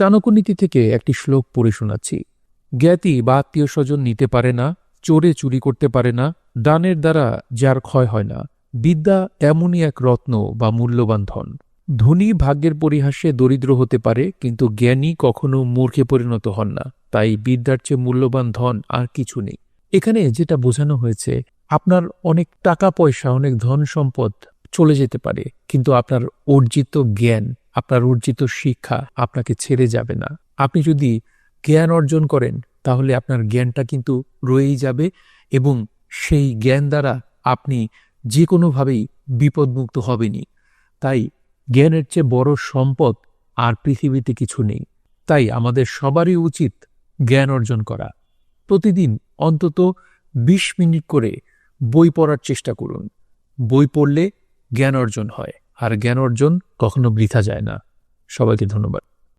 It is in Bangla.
চাণক্যনীতি থেকে একটি শ্লোক পড়ে শোনাচ্ছি। জ্ঞাতি বা আত্মীয় স্বজন নিতে পারে না, চোরে চুরি করতে পারে না, দানের দ্বারা যার ক্ষয় হয় না। বিদ্যা এমনই এক রত্ন বা মূল্যবান ধন। ধনী ভাগ্যের পরিহাসে দরিদ্র হতে পারে, কিন্তু জ্ঞানী কখনো মূর্খে পরিণত হন না। তাই বিদ্যার চেয়ে মূল্যবান ধন আর কিছু নেই। এখানে যেটা বোঝানো হয়েছে, আপনার অনেক টাকা পয়সা, অনেক ধন সম্পদ চলে যেতে পারে, কিন্তু আপনার অর্জিত জ্ঞান আপনার অর্জিত শিক্ষা আপনাকে ছেড়ে যাবে না। আপনি যদি জ্ঞান অর্জন করেন, তাহলে আপনার জ্ঞানটা কিন্তু রয়েই যাবে এবং সেই জ্ঞান দ্বারা আপনি যে কোনোভাবেই বিপদমুক্ত হবেনই। তাই জ্ঞানের চেয়ে বড় সম্পদ আর পৃথিবীতে কিছু নেই। তাই আমাদের সবারই উচিত জ্ঞান অর্জন করা। প্রতিদিন অন্তত ২০ মিনিট করে বই পড়ার চেষ্টা করুন। বই পড়লে জ্ঞান অর্জন হয়। আর জ্ঞান অর্জন কখনো বৃথা যায় না। সবাইকে ধন্যবাদ।